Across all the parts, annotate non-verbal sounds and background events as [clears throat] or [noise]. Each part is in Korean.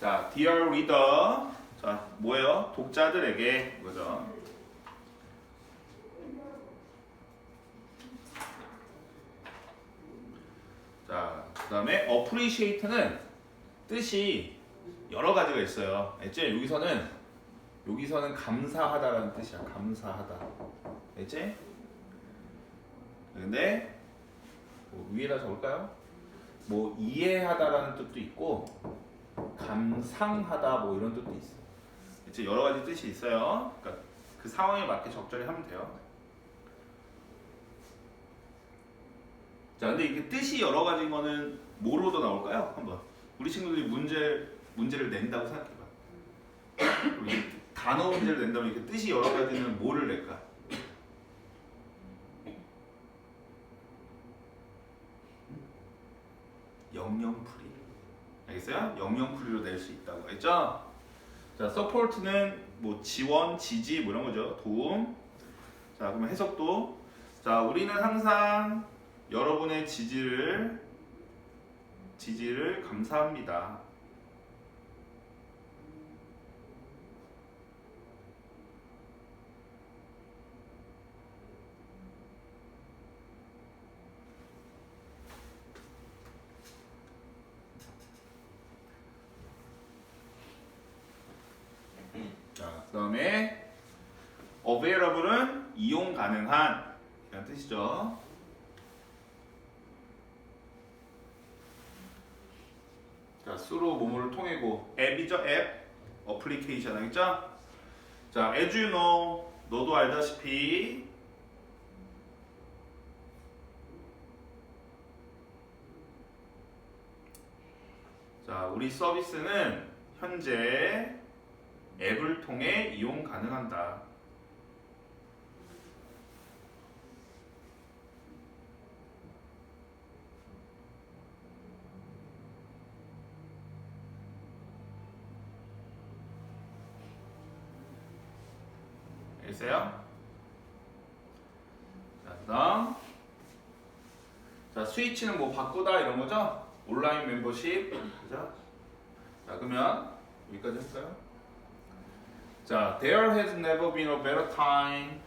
자, dear reader. 자, 뭐예요? 독자들에게 그죠? 자, 그다음에 appreciate는 뜻이 여러 가지가 있어요. 알지? 여기서는 여기서는 감사하다라는 뜻이야. 감사하다. 알지? 근데 뭐 위에다 적을까요? 뭐 이해하다라는 뜻도 있고 감상하다 뭐 이런 뜻도 있어. 이제 여러 가지 뜻이 있어요. 그러니까 그 상황에 맞게 적절히 하면 돼요. 자, 근데 이게 뜻이 여러 가지인 거는 뭐로도 나올까요? 한번 우리 친구들이 문제 문제를 낸다고 생각해봐. 단어 문제를 낸다면 이렇게 뜻이 여러 가지는 뭐를 낼까? 영영풀이. 알겠어요? 영영풀이로 낼 수 있다고 했죠? 자, support는 뭐 지원, 지지 뭐 이런 거죠. 도움. 자, 그러면 해석도. 자, 우리는 항상 여러분의 지지를 지지를 감사합니다. 자, 그 다음에 available은 이용 가능한 이런 뜻이죠. 자, 수로 뭐뭐를 통해고 앱이죠, 앱. 어플리케이션 알겠죠? 자, as you know, 너도 알다시피 자, 우리 서비스는 현재 앱을 통해 이용 가능한다. 알겠어요? 자, 그다음 자, 스위치는 뭐 바꾸다 이런 거죠? 온라인 멤버십 그죠? 자, 그러면 여기까지 했어요. 자, there has never been a better time.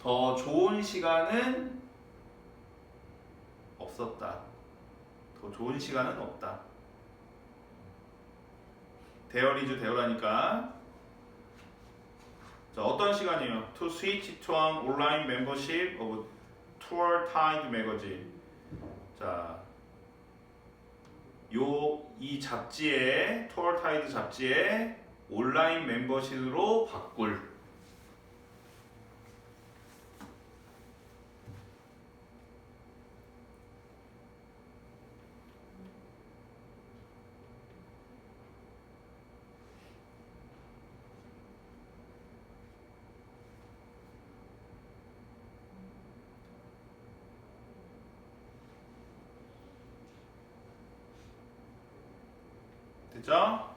더 좋은 시간은 없었다. 더 좋은 시간은 없다. is there라니까. 자, 어떤 시간이에요? To switch to an online membership of Tour Tide magazine. 자, 요 이 잡지에 Tour Tide 잡지에 온라인 멤버십으로 바꿀 됐죠?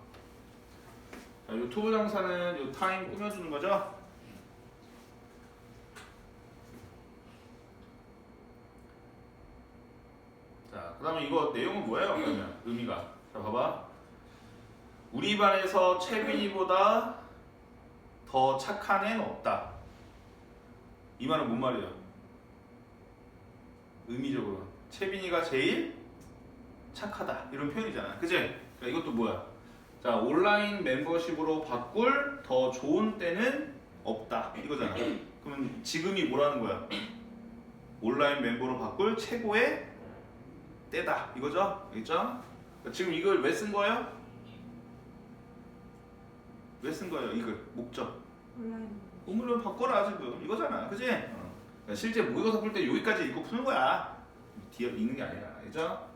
자, 요 투부 장사는 요 타임 꾸며주는 거죠? 자, 그 다음에 이거 내용은 뭐예요? 그러면 [clears throat] 의미가 자, 봐봐 우리 반에서 채빈이보다 더 착한 애는 없다 이 말은 뭔 말이에요? 의미적으로 채빈이가 제일 착하다 이런 표현이잖아 그지? 그러니까 이것도 뭐야? 자 온라인 멤버십으로 바꿀 더 좋은 때는 없다 이거잖아 그러면 지금이 뭐라는 거야? 온라인 멤버로 바꿀 최고의 때다 이거죠? 알겠죠? 그러니까 지금 이걸 왜 쓴 거예요? 왜 쓴 거예요 이걸 목적 온라인 우물로 바꿔라 지금 이거잖아 그지? 어. 그러니까 실제 모의고사 풀 때 여기까지 읽고 푸는 거야 뒤에 읽는 게 아니라 알겠죠?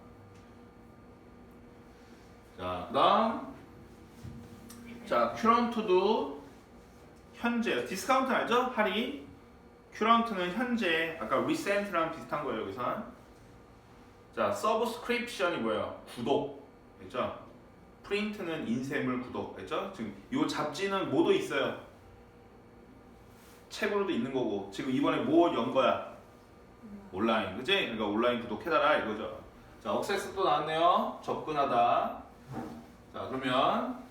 자 그다음 자 큐런트도 현재 디스카운트 알죠? 할인 큐런트는 현재 아까 리센트랑 비슷한 거예요 여기선 자 서브스크립션이 뭐예요? 구독 알죠? 프린트는 인쇄물 구독 알죠? 지금 이 잡지는 뭐도 있어요 책으로도 있는 거고 지금 이번에 뭐 연 거야? 온라인 그지? 그러니까 온라인 구독해달라 이거죠 자 억세스 또 나왔네요 접근하다 자 그러면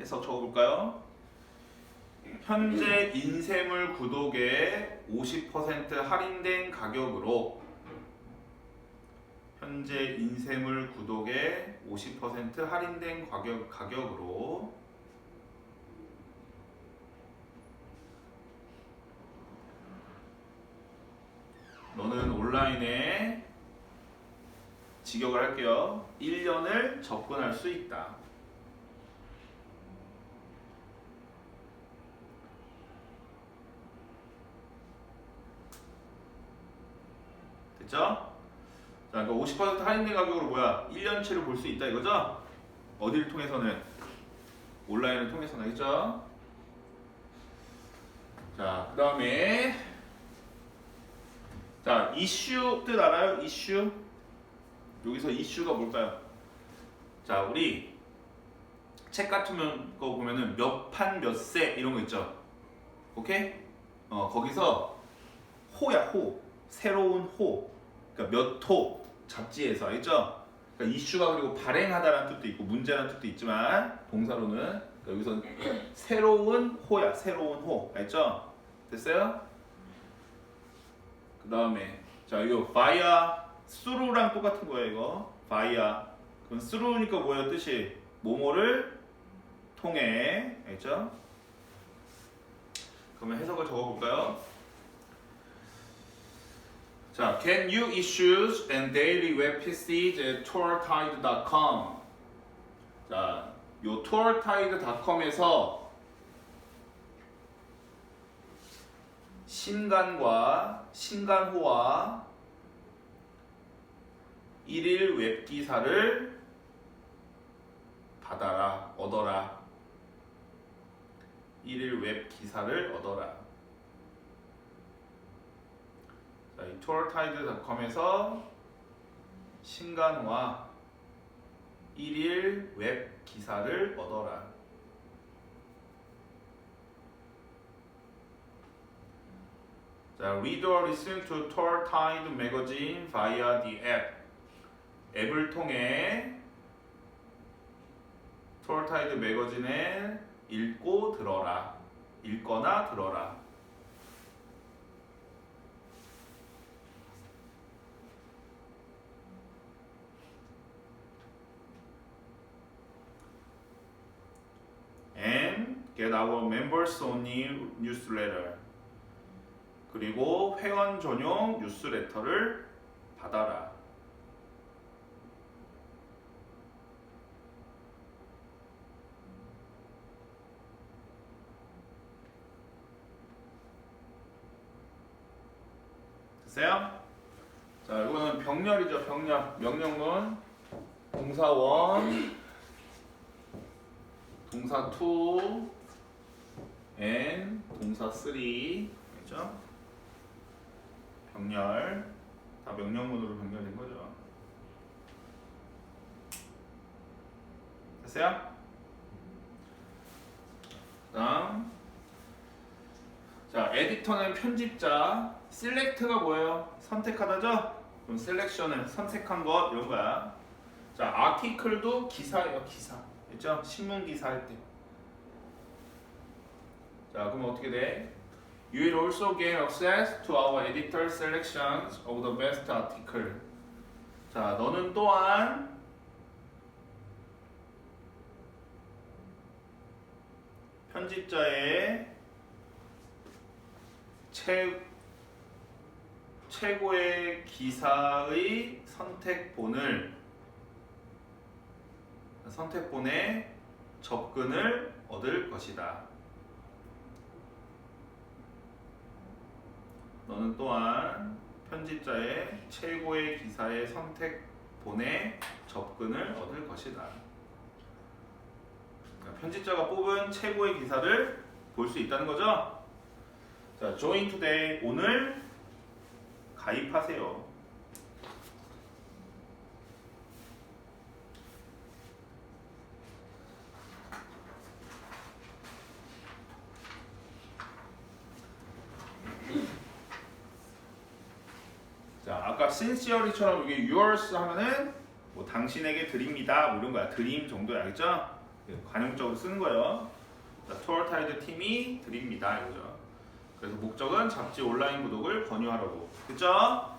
해석 적어볼까요? 현재 인쇄물 구독에 50% 할인된 가격으로 현재 인쇄물 구독에 50% 할인된 가격 가격으로 너는 온라인에 직역을 할게요. 1년을 접근할 수 있다. 됐죠? 자, 그러니까 50% 할인된 가격으로 뭐야? 1년치를 볼 수 있다 이거죠? 어디를 통해서는? 온라인을 통해서는 알겠죠? 자, 그 다음에 자, 이슈 뜻 알아요? 이슈? 여기서 이슈가 뭘까요? 자, 우리 책 같은 거 보면은 몇 판 몇 세 이런 거 있죠? 오케이? 어, 거기서 호야, 호. 새로운 호. 그러니까 몇 호. 잡지에서 알겠죠? 그러니까 이슈가 그리고 발행하다라는 뜻도 있고 문제라는 뜻도 있지만 동사로는 그러니까 여기서 [clears throat] 새로운 호야, 새로운 호. 알죠? 됐어요? 그 다음에 자 이거 via through랑 똑같은 거예요 이거 via 그럼 through니까 뭐예요 뜻이 모모를 통해 알죠? 그러면 해석을 적어볼까요? 자, can you issues and daily web PCs at tourtide.com 자, 요 tourtide.com에서 신간과 신간호와 일일 웹 기사를 받아라 얻어라 일일 웹 기사를 얻어라 tourtide.com에서 신간호와 일일 웹 기사를 얻어라 자, read or listen to Tour Tide magazine via the app. 앱을 통해 Tour Tide 매거진에 읽고 들어라. 읽거나 들어라. And get our members only newsletter. 그리고 회원 전용 뉴스레터를 받아라. 됐어요? 자, 이거는 병렬이죠, 병렬. 명령문, 동사 원, 동사 투, and 동사 쓰리. 그죠? 병렬 다 명령문으로 병렬된 거죠. 됐어요? 다음 자 에디터는 편집자 셀렉트가 뭐예요? 선택하다죠? 그럼 셀렉션은 선택한 것 이런 거야. 자 아티클도 기사예요 기사. 있죠? 신문 기사 할 때. 자 그럼 어떻게 돼? You will also gain access to our editor selections of the best article. 자, 너는 또한 편집자의 최, 최고의 기사의 선택본을 선택본에 접근을 얻을 것이다. 너는 또한 편집자의 최고의 기사의 선택본에 접근을 얻을 것이다. 그러니까 편집자가 뽑은 최고의 기사를 볼 수 있다는 거죠. 자, join today 오늘 가입하세요. 자, 아까 sincerely처럼 이게 yours 하면은 뭐 당신에게 드립니다. 뭐 이런 거야. 드림 정도야, 알겠죠? 예, 관용적으로 쓰는 거예요. 자, 투어타이드 팀이 드립니다, 이거죠. 그래서 목적은 잡지 온라인 구독을 권유하라고. 그죠?